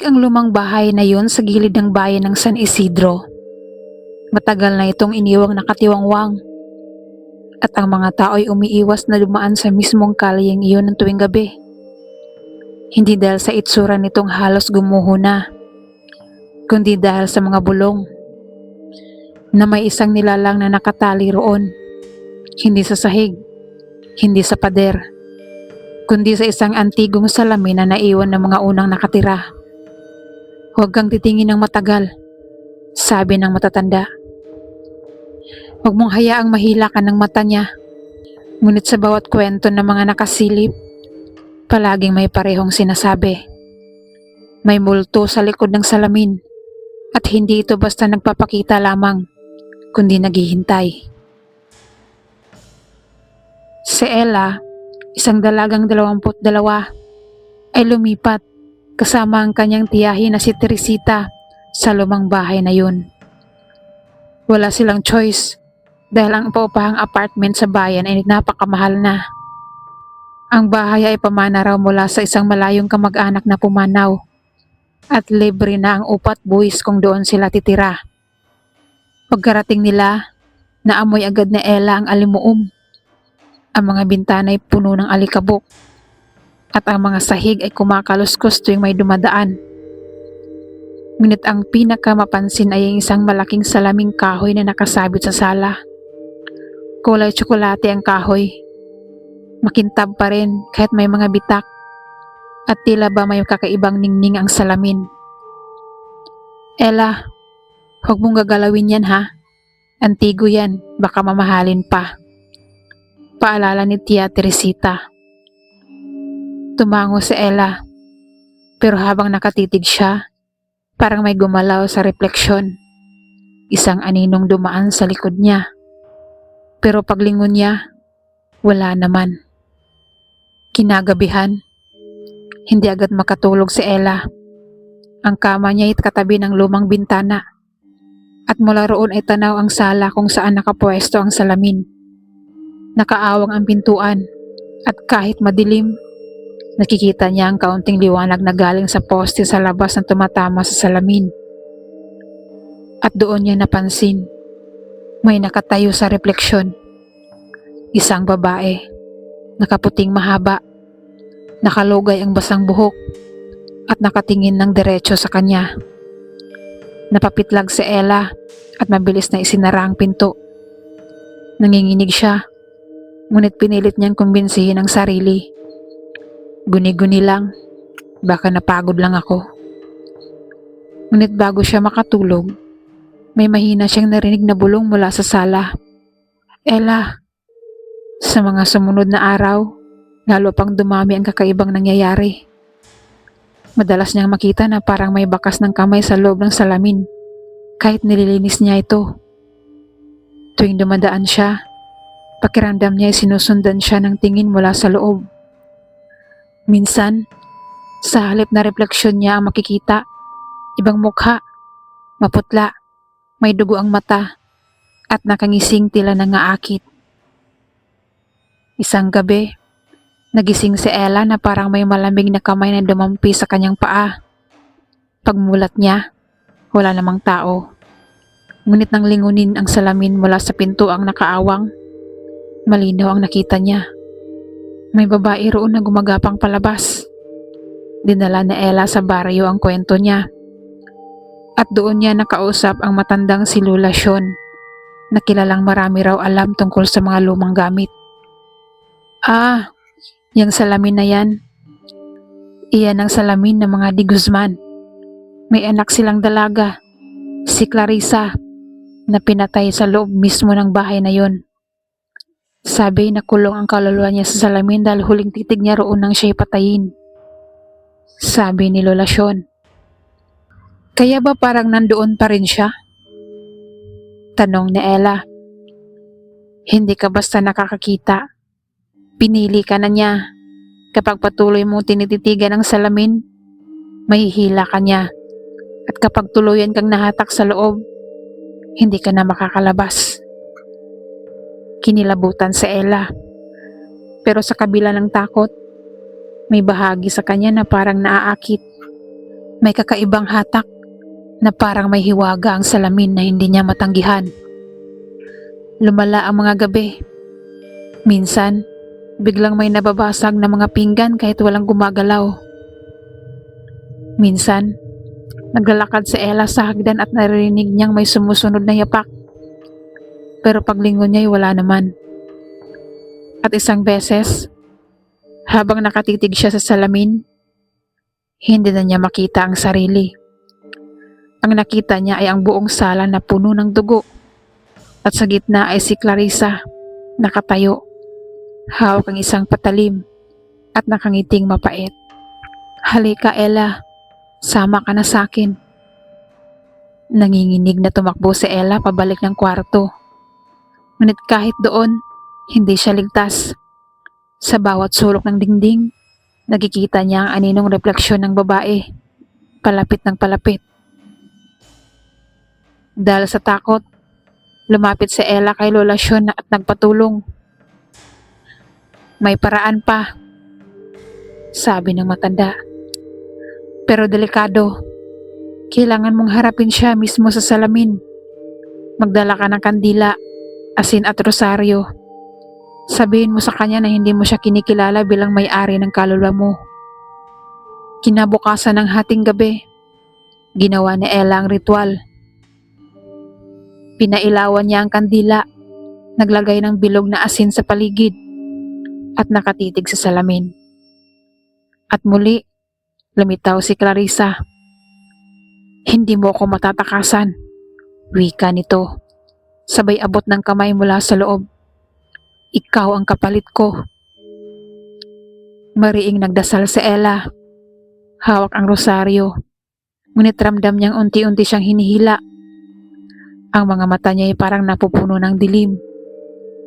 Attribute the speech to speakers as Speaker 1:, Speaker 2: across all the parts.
Speaker 1: Tahimik ang lumang bahay na yon sa gilid ng bayan ng San Isidro. Matagal na itong iniwang nakatiwangwang. At ang mga tao'y umiiwas na dumaan sa mismong kalayang iyon ng tuwing gabi. Hindi dahil sa itsura nitong halos gumuho na, kundi dahil sa mga bulong na may isang nilalang na nakatali roon. Hindi sa sahig, hindi sa pader, kundi sa isang antigong salamin na naiwan ng mga unang nakatira. Huwag kang titingin ng matagal, sabi ng matatanda. Huwag mong hayaang mahila ka ng mata niya. Ngunit sa bawat kwento ng mga nakasilip, palaging may parehong sinasabi. May multo sa likod ng salamin at hindi ito basta nagpapakita lamang, kundi naghihintay. Si Ella, isang dalagang dalawamput dalawa, ay lumipat kasama ang kanyang tiyahin na si Teresita sa lumang bahay na yun. Wala silang choice dahil ang paupahang apartment sa bayan ay napakamahal na. Ang bahay ay pamana raw mula sa isang malayong kamag-anak na pumanaw at libre na ang upat buwis kung doon sila titira. Pagkarating nila, naamoy agad na Ella ang alimuum. Ang mga bintana ay puno ng alikabok at ang mga sahig ay kumakaluskos tuwing may dumadaan. Ngunit ang pinakamapansin ay ang isang malaking salaming kahoy na nakasabit sa sala. Kulay tsokolate ang kahoy. Makintab pa rin kahit may mga bitak. At tila ba may kakaibang ningning ang salamin. Ella, huwag mong gagalawin yan ha. Antigo yan, baka mamahalin pa. Paalala ni Tia Teresita. Tumango si Ella. Pero habang nakatitig siya, parang may gumalaw sa refleksyon. Isang aninong dumaan sa likod niya. Pero paglingon niya, wala naman. Kinagabihan, hindi agad makatulog si Ella. Ang kama niya ay katabi ng lumang bintana. At mula roon ay tanaw ang sala kung saan nakapwesto ang salamin. Nakaawang ang pintuan at kahit madilim, nakikita niya ang kaunting liwanag na galing sa poste sa labas na tumatama sa salamin. At doon niya napansin, may nakatayo sa refleksyon. Isang babae, nakaputing mahaba, nakalugay ang basang buhok at nakatingin ng diretso sa kanya. Napapitlag si Ella at mabilis na isinara ang pinto. Nanginginig siya, ngunit pinilit niyang kumbinsihin ang sarili. Guni-guni lang, baka napagod lang ako. Ngunit bago siya makatulog, may mahina siyang narinig na bulong mula sa sala. Ella, sa mga sumunod na araw, lalo pang dumami ang kakaibang nangyayari. Madalas niyang makita na parang may bakas ng kamay sa loob ng salamin, kahit nililinis niya ito. Tuwing dumadaan siya, pakiramdam niya ay sinusundan siya ng tingin mula sa loob. Minsan, sa halip na refleksyon niya ang makikita, ibang mukha, maputla, may dugo ang mata, at nakangising tila nangaakit. Isang gabi, nagising si Ella na parang may malamig na kamay na dumampi sa kanyang paa. Pagmulat niya, wala namang tao. Ngunit nang lingunin ang salamin mula sa pinto ang nakaawang, malinaw ang nakita niya. May babae roon na gumagapang palabas. Dinala ni Ella sa baryo ang kwento niya. At doon niya nakausap ang matandang si Lula Sean na kilalang marami raw alam tungkol sa mga lumang gamit. Ah, yung salamin na yan. Iyan ang salamin ng mga di Guzman. May anak silang dalaga, si Clarissa, na pinatay sa loob mismo ng bahay na yon. Sabi na kulong ang kaluluwa niya sa salamin dahil huling titig niya roon nang siya'y patayin. Sabi ni Lola Sean. Kaya ba parang nandoon pa rin siya? Tanong ni Ella. Hindi ka basta nakakakita. Pinili ka na niya. Kapag patuloy mong tinititigan ang salamin, mahihila ka niya. At kapag tuluyan kang nahatak sa loob, hindi ka na makakalabas. Kinilabutan si Ella. Pero sa kabila ng takot, may bahagi sa kanya na parang naaakit. May kakaibang hatak na parang may hiwaga ang salamin na hindi niya matanggihan. Lumala ang mga gabi. Minsan, biglang may nababasag na mga pinggan kahit walang gumagalaw. Minsan, naglalakad si Ella sa hagdan at narinig niyang may sumusunod na yapak. Pero paglingon niya ay wala naman. At isang beses, habang nakatitig siya sa salamin, hindi na niya makita ang sarili. Ang nakita niya ay ang buong sala na puno ng dugo. At sa gitna ay si Clarissa, nakatayo. Hawak ang isang patalim at nakangiting mapait. Halika Ella, sama ka na sa akin. Nanginginig na tumakbo si Ella pabalik ng kwarto. Ngunit kahit doon, hindi siya ligtas. Sa bawat sulok ng dingding, nakikita niya ang aninong refleksyon ng babae. Palapit ng palapit. Dahil sa takot, lumapit si Ella kay Lola Sean at nagpatulong. May paraan pa, sabi ng matanda. Pero delikado, kailangan mong harapin siya mismo sa salamin. Magdala ka ng kandila, asin at rosaryo. Sabihin mo sa kanya na hindi mo siya kinikilala bilang may-ari ng kaluluwa mo. Kinabukasan ng hating gabi, ginawa ni Ella ang ritual. Pinailawan niya ang kandila, naglagay ng bilog na asin sa paligid, at nakatitig sa salamin. At muli, lumitaw si Clarissa. Hindi mo ako matatakasan, wika nito. Sabay abot ng kamay mula sa loob. Ikaw ang kapalit ko. Mariing nagdasal si Ella. Hawak ang rosaryo. Ngunit ramdam niyang unti-unti siyang hinihila. Ang mga mata niya ay parang napupuno ng dilim.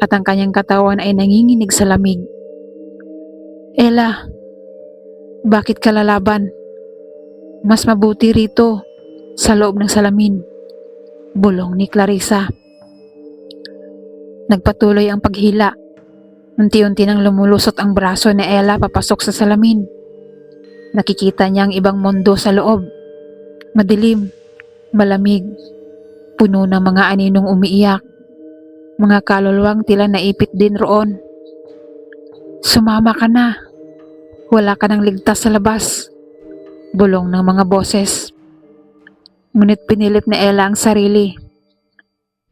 Speaker 1: At ang kanyang katawan ay nanginginig sa lamig. Ella, bakit ka lalaban? Mas mabuti rito, sa loob ng salamin. Bulong ni Clarissa. Nagpatuloy ang paghila. Unti-unti nang lumulusot ang braso ni Ella papasok sa salamin. Nakikita niya ang ibang mundo sa loob. Madilim, malamig, puno ng mga aninong umiiyak. Mga kaluluwang tila naipit din roon. Sumama ka na. Wala ka nang ligtas sa labas. Bulong ng mga boses. Ngunit pinilit ni Ella ang sarili.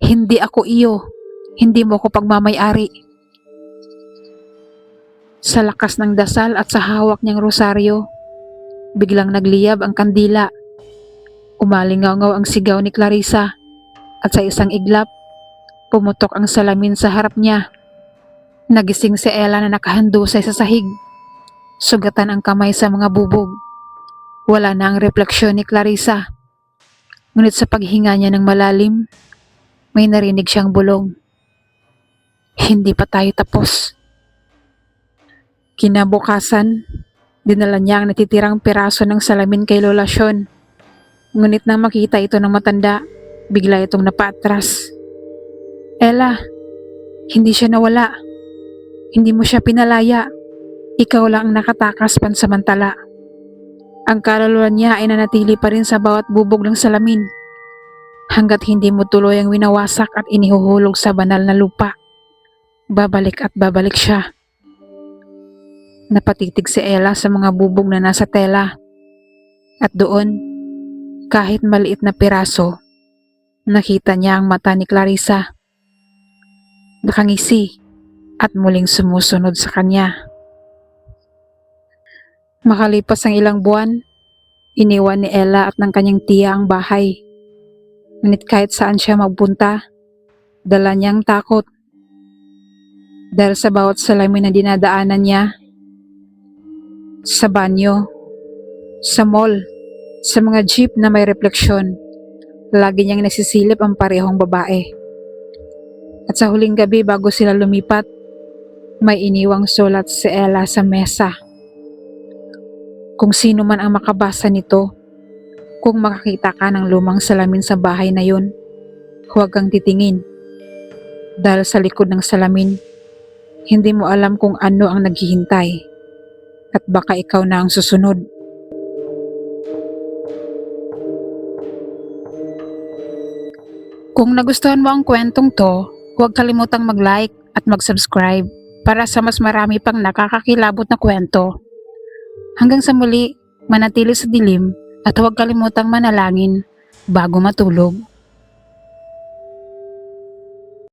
Speaker 1: Hindi ako iyo. Hindi mo ko pagmamayari. Sa lakas ng dasal at sa hawak niyang rosaryo, biglang nagliyab ang kandila. Umalingaw ang sigaw ni Clarissa at sa isang iglap, pumutok ang salamin sa harap niya. Nagising si Ella na nakahandusay sa sahig. Sugatan ang kamay sa mga bubog. Wala na ang refleksyon ni Clarissa. Ngunit sa paghinga niya ng malalim, may narinig siyang bulong. Hindi pa tayo tapos. Kinabukasan, dinala niya ang natitirang piraso ng salamin kay Lola Sean. Ngunit nang makita ito ng matanda, bigla itong napatras. Ella, hindi siya nawala. Hindi mo siya pinalaya. Ikaw lang ang nakatakas pansamantala. Ang kaluluwa niya ay nanatili pa rin sa bawat bubog ng salamin hanggat hindi mo tuloy ang winawasak at inihuhulog sa banal na lupa. Babalik at babalik siya. Napatitig si Ella sa mga bubog na nasa tela. At doon, kahit maliit na piraso, nakita niya ang mata ni Clarissa. Nakangisi at muling sumusunod sa kanya. Makalipas ang ilang buwan, iniwan ni Ella at ng kanyang tiya ang bahay. Ngunit kahit saan siya magpunta, dala niyang takot. Dahil sa bawat salamin na dinadaanan niya, sa banyo, sa mall, sa mga jeep na may refleksyon, lagi niyang nasisilip ang parehong babae. At sa huling gabi bago sila lumipat, may iniwang sulat si Ella sa mesa. Kung sino man ang makabasa nito, kung makakita ka ng lumang salamin sa bahay na yun, huwag kang titingin. Dahil sa likod ng salamin, hindi mo alam kung ano ang naghihintay at baka ikaw na ang susunod. Kung nagustuhan mo ang kwentong to, huwag kalimutang mag-like at mag-subscribe para sa mas marami pang nakakakilabot na kwento. Hanggang sa muli, manatili sa dilim at huwag kalimutang manalangin bago matulog.